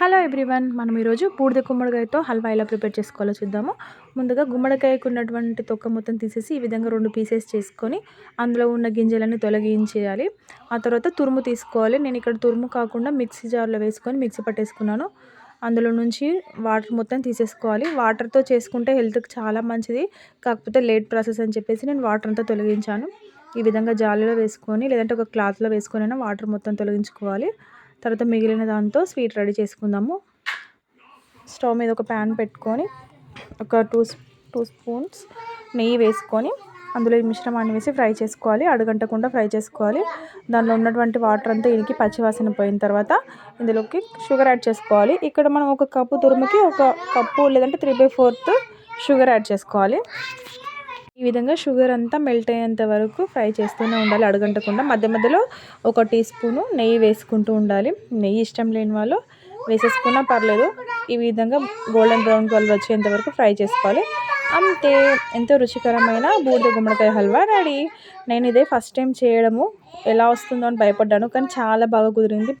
Hello everyone మనం ఈరోజు బూడిద గుమ్మడికాయతో హల్వా ఎలా ప్రిపేర్ చేసుకోవాలో చూద్దాము. ముందుగా గుమ్మడికాయకు ఉన్నటువంటి తొక్క మొత్తం తీసేసి ఈ విధంగా రెండు పీసెస్ చేసుకొని అందులో ఉన్న గింజలన్నీ తొలగించేయాలి. ఆ తర్వాత తురుము తీసుకోవాలి. నేను ఇక్కడ తురుము కాకుండా మిక్సీ జార్లో వేసుకొని మిక్సీ పట్టేసుకున్నాను. అందులో నుంచి వాటర్ మొత్తం తీసేసుకోవాలి. వాటర్తో చేసుకుంటే హెల్త్కి చాలా మంచిది. కాకపోతే లేట్ ప్రాసెస్ అని చెప్పేసి నేను వాటర్ అంతా తొలగించాను. ఈ విధంగా జాలీలో వేసుకొని లేదంటే ఒక క్లాత్లో వేసుకొని వాటర్ మొత్తం తొలగించుకోవాలి. తర్వాత మిగిలిన దాంతో స్వీట్ రెడీ చేసుకుందాము. స్టవ్ మీద ఒక ప్యాన్ పెట్టుకొని ఒక టూ టూ స్పూన్స్ నెయ్యి వేసుకొని అందులో ఈ మిశ్రమాన్ని వేసి ఫ్రై చేసుకోవాలి. అడగంటకుండా ఫ్రై చేసుకోవాలి. దానిలో ఉన్నటువంటి వాటర్ అంతా ఇనికి పచ్చివాసన పోయిన తర్వాత ఇందులోకి షుగర్ యాడ్ చేసుకోవాలి. ఇక్కడ మనం ఒక కప్పు తురుముకి ఒక కప్పు లేదంటే three by fourth sugar add చేసుకోవాలి. ఈ విధంగా షుగర్ అంతా మెల్ట్ అయ్యేంత వరకు ఫ్రై చేస్తూనే ఉండాలి. అడగంటకుండా మధ్య మధ్యలో ఒక టీ స్పూను నెయ్యి వేసుకుంటూ ఉండాలి. నెయ్యి ఇష్టం లేని వాళ్ళు వేసేసుకున్నా పర్లేదు. ఈ విధంగా గోల్డెన్ బ్రౌన్ కలర్ వచ్చేంత వరకు ఫ్రై చేసుకోవాలి. అంతే. ఎంతో రుచికరమైన బూడిద గుమ్మడికాయ హల్వా రెడీ. నేను ఇదే ఫస్ట్ టైం చేయడము. ఎలా వస్తుందో అని భయపడ్డాను కానీ చాలా బాగా కుదిరింది.